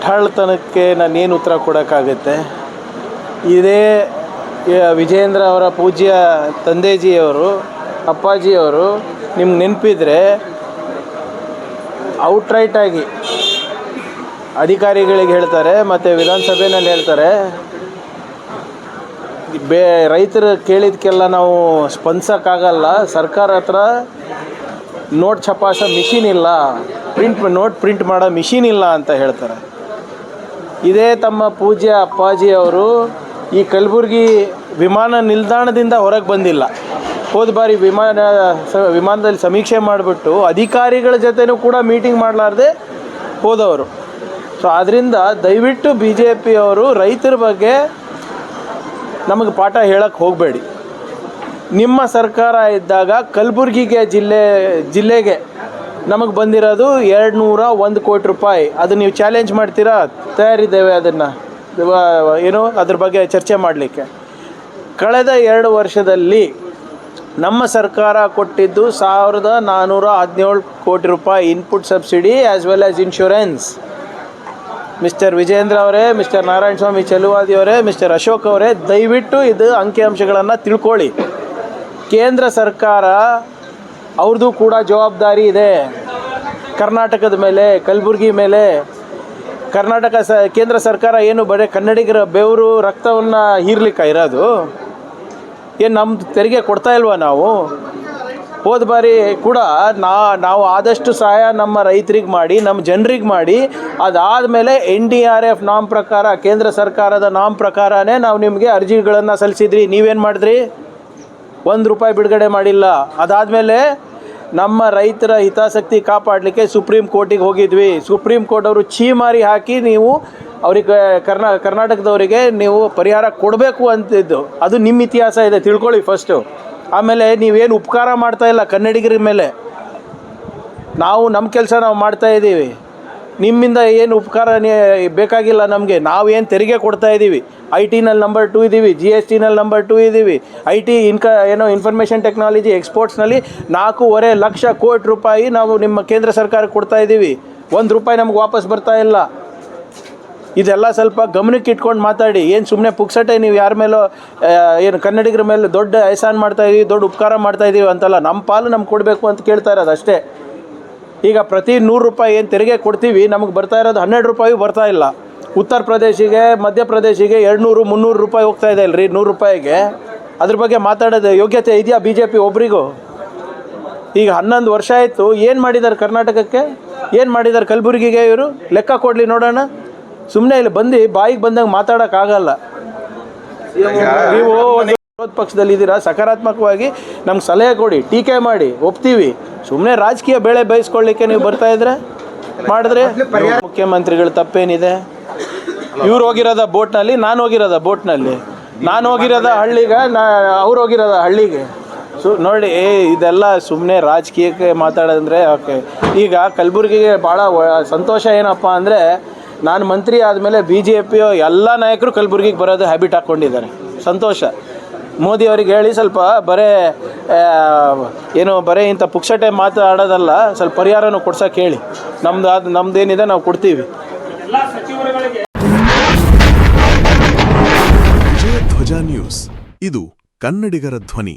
ಮುಟ್ಟಾಳ್ತನಕ್ಕೆ ನಾನೇನು ಉತ್ತರ ಕೊಡೋಕ್ಕಾಗುತ್ತೆ? ಇದೇ ವಿಜಯೇಂದ್ರ ಅವರ ಪೂಜ್ಯ ತಂದೆಜಿಯವರು, ಅಪ್ಪಾಜಿಯವರು ನಿಮ್ಗೆ ನೆನಪಿದ್ರೆ ಔಟ್ರೈಟಾಗಿ ಅಧಿಕಾರಿಗಳಿಗೆ ಹೇಳ್ತಾರೆ, ಮತ್ತು ವಿಧಾನಸಭೆಯಲ್ಲಿ ಹೇಳ್ತಾರೆ, ಬೇ, ರೈತರು ಕೇಳಿದ್ಕೆಲ್ಲ ನಾವು ಸ್ಪಂದಿಸೋಕ್ಕಾಗಲ್ಲ, ಸರ್ಕಾರ ಹತ್ರ ನೋಟ್ ಛಪಾಸೋ ಮಿಷಿನ್ ಇಲ್ಲ ಪ್ರಿಂಟ್ ನೋಟ್ ಪ್ರಿಂಟ್ ಮಾಡೋ ಮಿಷಿನ್ ಇಲ್ಲ ಅಂತ ಹೇಳ್ತಾರೆ. ಇದೇ ತಮ್ಮ ಪೂಜ್ಯ ಅಪ್ಪಾಜಿ ಅವರು ಈ ಕಲಬುರಗಿ ವಿಮಾನ ನಿಲ್ದಾಣದಿಂದ ಹೊರಗೆ ಬಂದಿಲ್ಲ. ಹೋದ ಬಾರಿ ವಿಮಾನ ವಿಮಾನದಲ್ಲಿ ಸಮೀಕ್ಷೆ ಮಾಡಿಬಿಟ್ಟು ಅಧಿಕಾರಿಗಳ ಜೊತೆನೂ ಕೂಡ ಮೀಟಿಂಗ್ ಮಾಡಲಾರ್ದೆ ಹೋದವರು. ಸೊ ಆದ್ದರಿಂದ ದಯವಿಟ್ಟು ಬಿ ಜೆ ಪಿಯವರು ರೈತರ ಬಗ್ಗೆ ನಮಗೆ ಪಾಠ ಹೇಳಕ್ಕೆ ಹೋಗಬೇಡಿ. ನಿಮ್ಮ ಸರ್ಕಾರ ಇದ್ದಾಗ ಕಲಬುರಗಿಗೆ ಜಿಲ್ಲೆ, ಜಿಲ್ಲೆಗೆ ನಮಗೆ ಬಂದಿರೋದು ಎರಡು ನೂರ ಒಂದು ಕೋಟಿ ರೂಪಾಯಿ. ಅದು ನೀವು ಚಾಲೆಂಜ್ ಮಾಡ್ತೀರಾ? ತಯಾರಿದ್ದೇವೆ ಅದನ್ನು. ಏನು, ಅದ್ರ ಬಗ್ಗೆ ಚರ್ಚೆ ಮಾಡಲಿಕ್ಕೆ. ಕಳೆದ ಎರಡು ವರ್ಷದಲ್ಲಿ ನಮ್ಮ ಸರ್ಕಾರ ಕೊಟ್ಟಿದ್ದು ಸಾವಿರದ ನಾನ್ನೂರ ಹದಿನೇಳು ಕೋಟಿ ರೂಪಾಯಿ input subsidy as well as insurance mister Vijendra ಅವರೇ ಮಿಸ್ಟರ್ ನಾರಾಯಣ ಸ್ವಾಮಿ ಚೆಲುವಾದಿ ಅವರೇ ಮಿಸ್ಟರ್ ಅಶೋಕ್ ಅವರೇ, ದಯವಿಟ್ಟು ಇದು ಅಂಕಿಅಂಶಗಳನ್ನು ತಿಳ್ಕೊಳ್ಳಿ. ಕೇಂದ್ರ ಸರ್ಕಾರ ಅವ್ರದ್ದು ಕೂಡ ಜವಾಬ್ದಾರಿ ಇದೆ. ಕರ್ನಾಟಕದ ಮೇಲೆ, ಕಲಬುರಗಿ ಮೇಲೆ. ಕರ್ನಾಟಕ ಸ, ಕೇಂದ್ರ ಸರ್ಕಾರ ಏನು ಬರೀ ಕನ್ನಡಿಗರ ಬೆವರು, ರಕ್ತವನ್ನು ಹೀರ್ಲಿಕ್ಕೆ ಇರೋದು. ಏನು ನಮ್ಮದು ತೆರಿಗೆ ಕೊಡ್ತಾ ಇಲ್ವಾ ನಾವು? ಹೋದ ಬಾರಿ ಕೂಡ ನಾ, ನಾವು ಆದಷ್ಟು ಸಹಾಯ ನಮ್ಮ ರೈತರಿಗೆ ಮಾಡಿ ನಮ್ಮ ಜನರಿಗೆ ಮಾಡಿ, ಅದಾದಮೇಲೆ ಎನ್ ಡಿ ಆರ್ ಎಫ್ ನಾಮ್ ಪ್ರಕಾರ, ಕೇಂದ್ರ ಸರ್ಕಾರದ ನಾಮ್ ಪ್ರಕಾರನೇ ನಾವು ನಿಮಗೆ ಅರ್ಜಿಗಳನ್ನು ಸಲ್ಲಿಸಿದ್ರಿ. ನೀವೇನು ಮಾಡಿದ್ರಿ? ಒಂದು ರೂಪಾಯಿ ಬಿಡುಗಡೆ ಮಾಡಿಲ್ಲ. ಅದಾದಮೇಲೆ ನಮ್ಮ ರೈತರ ಹಿತಾಸಕ್ತಿ ಕಾಪಾಡಲಿಕ್ಕೆ ಸುಪ್ರೀಂ ಕೋರ್ಟಿಗೆ ಹೋಗಿದ್ವಿ. ಸುಪ್ರೀಂ ಕೋರ್ಟ್ ಅವರು ಛೀಮಾರಿ ಹಾಕಿ ನೀವು ಅವ್ರಿಗೆ ಕರ್ನಾ, ಕರ್ನಾಟಕದವರಿಗೆ ನೀವು ಪರಿಹಾರ ಕೊಡಬೇಕು ಅಂತಿದ್ದು. ಅದು ನಿಮ್ಮ ಇತಿಹಾಸ ಇದೆ, ತಿಳ್ಕೊಳ್ಳಿ ಫಸ್ಟು ಆಮೇಲೆ ನೀವೇನು ಉಪಕಾರ ಮಾಡ್ತಾ ಇಲ್ಲ ಕನ್ನಡಿಗರ ಮೇಲೆ. ನಾವು ನಮ್ಮ ಕೆಲಸ ನಾವು ಮಾಡ್ತಾ ಇದ್ದೀವಿ. ನಿಮ್ಮಿಂದ ಏನು ಉಪಕಾರ ಬೇಕಾಗಿಲ್ಲ ನಮಗೆ. ನಾವು ಏನು ತೆರಿಗೆ ಕೊಡ್ತಾ ಇದ್ದೀವಿ ಐ ಟಿನಲ್ಲಿ ನಂಬರ್ ಟೂ ಇದ್ದೀವಿ ಜಿ ಎಸ್ ಟಿನಲ್ಲಿ ನಂಬರ್ ಟೂ ಇದ್ದೀವಿ ಐ ಟಿ ಇನ್ಕ ಏನೋ ಇನ್ಫಾರ್ಮೇಷನ್ ಟೆಕ್ನಾಲಜಿ ಎಕ್ಸ್ಪೋರ್ಟ್ಸ್ನಲ್ಲಿ ನಾಲ್ಕೂವರೆ ಲಕ್ಷ ಕೋಟಿ ರೂಪಾಯಿ ನಾವು ನಿಮ್ಮ ಕೇಂದ್ರ ಸರ್ಕಾರಕ್ಕೆ ಕೊಡ್ತಾ ಇದ್ದೀವಿ ಒಂದು ರೂಪಾಯಿ ನಮ್ಗೆ ವಾಪಸ್ ಬರ್ತಾ ಇಲ್ಲ. ಇದೆಲ್ಲ ಸ್ವಲ್ಪ ಗಮನಕ್ಕೆ ಇಟ್ಕೊಂಡು ಮಾತಾಡಿ. ಏನು ಸುಮ್ಮನೆ ಪುಕ್ಸಟೆ ನೀವು ಯಾರ ಮೇಲೋ ಏನು ಕನ್ನಡಿಗರ ಮೇಲೆ ದೊಡ್ಡ ಎಹಸಾನ್ ಮಾಡ್ತಾ ಇದೀವಿ, ದೊಡ್ಡ ಉಪಕಾರ ಮಾಡ್ತಾ ಇದೀವಿ ಅಂತಲ್ಲ ನಮ್ಮ ಪಾಲು ನಮ್ಗೆ ಕೊಡಬೇಕು ಅಂತ ಕೇಳ್ತಾ ಇರೋದು ಅಷ್ಟೇ. ಈಗ ಪ್ರತಿ ನೂರು ರೂಪಾಯಿ ಏನು ತೆರಿಗೆ ಕೊಡ್ತೀವಿ ನಮಗೆ ಬರ್ತಾ ಇರೋದು ಹನ್ನೆರಡು ರೂಪಾಯಿ ಬರ್ತಾ ಇಲ್ಲ. ಉತ್ತರ ಪ್ರದೇಶಿಗೆ ಮಧ್ಯಪ್ರದೇಶಿಗೆ ಎರಡು ನೂರು ಮುನ್ನೂರು ರೂಪಾಯಿ ಹೋಗ್ತಾ ಇದೆ ಅಲ್ರಿ ನೂರು ರೂಪಾಯಿಗೆ. ಅದ್ರ ಬಗ್ಗೆ ಮಾತಾಡೋದು ಯೋಗ್ಯತೆ ಇದೆಯಾ ಬಿ ಜೆ ಪಿ ಒಬ್ರಿಗೂ? ಈಗ ಹನ್ನೊಂದು ವರ್ಷ ಆಯಿತು ಏನು ಮಾಡಿದ್ದಾರೆ ಕರ್ನಾಟಕಕ್ಕೆ? ಏನು ಮಾಡಿದ್ದಾರೆ ಕಲಬುರಗಿಗೆ ಇವರು? ಲೆಕ್ಕ ಕೊಡಲಿ ನೋಡೋಣ. ಸುಮ್ಮನೆ ಇಲ್ಲಿ ಬಂದು ಬಾಯಿಗೆ ಬಂದಂಗೆ ಮಾತಾಡೋಕ್ಕಾಗಲ್ಲ ನೀವು ವಿರೋಧ ಪಕ್ಷದಲ್ಲಿ ಇದ್ದೀರಾ? ಸಕಾರಾತ್ಮಕವಾಗಿ ನಮ್ಗೆ ಸಲಹೆ ಕೊಡಿ, ಟೀಕೆ ಮಾಡಿ, ಒಪ್ತೀವಿ. ಸುಮ್ಮನೆ ರಾಜಕೀಯ ಬೆಳೆ ಬಯಸ್ಕೊಳ್ಳಿಕ್ಕೆ ನೀವು ಬರ್ತಾ ಇದ್ರೆ? ಮಾಡಿದ್ರೆ? ಮುಖ್ಯಮಂತ್ರಿಗಳು ತಪ್ಪೇನಿದೆ? ಇವ್ರು ಹೋಗಿರೋದ ಬೋಟ್ನಲ್ಲಿ, ನಾನು ಹೋಗಿರೋದ ಬೋಟ್ನಲ್ಲಿ. ನಾನು ಹೋಗಿರೋದ ಹಳ್ಳಿಗೆ, ನಾ, ಅವ್ರು ಹೋಗಿರೋದ ಹಳ್ಳಿಗೆ. ಸೊ, ನೋಡಿ, ಏ, ಇದೆಲ್ಲ ಸುಮ್ಮನೆ ರಾಜಕೀಯಕ್ಕೆ ಮಾತಾಡೋದಂದ್ರೆ, ಓಕೆ. ಈಗ ಕಲಬುರಗಿಗೆ ಭಾಳ ಸಂತೋಷ ಏನಪ್ಪ ಅಂದರೆ, ನಾನು ಮಂತ್ರಿ ಆದಮೇಲೆ ಬಿ ಜೆ ಪಿಯ ಎಲ್ಲ ನಾಯಕರು ಕಲಬುರ್ಗಿಗೆ ಬರೋದು ಹ್ಯಾಬಿಟ್ ಹಾಕ್ಕೊಂಡಿದ್ದಾರೆ ಸಂತೋಷ. ಮೋದಿ ಅವರಿಗೆ ಹೇಳಿ ಸ್ವಲ್ಪ ಬರೇ ಏನು ಬರೇ ಇಂಥ ಪುಕ್ಷಟೆ ಮಾತಾಡೋದಲ್ಲ, ಸ್ವಲ್ಪ ಪರಿಹಾರನೂ ಕೊಡ್ಸೋಕೆ ಹೇಳಿ. ನಮ್ದು ಅದು ನಮ್ದೇನಿದೆ ನಾವು ಕೊಡ್ತೀವಿ. ಧ್ವಜ ನ್ಯೂಸ್. ಇದು ಕನ್ನಡಿಗರ ಧ್ವನಿ.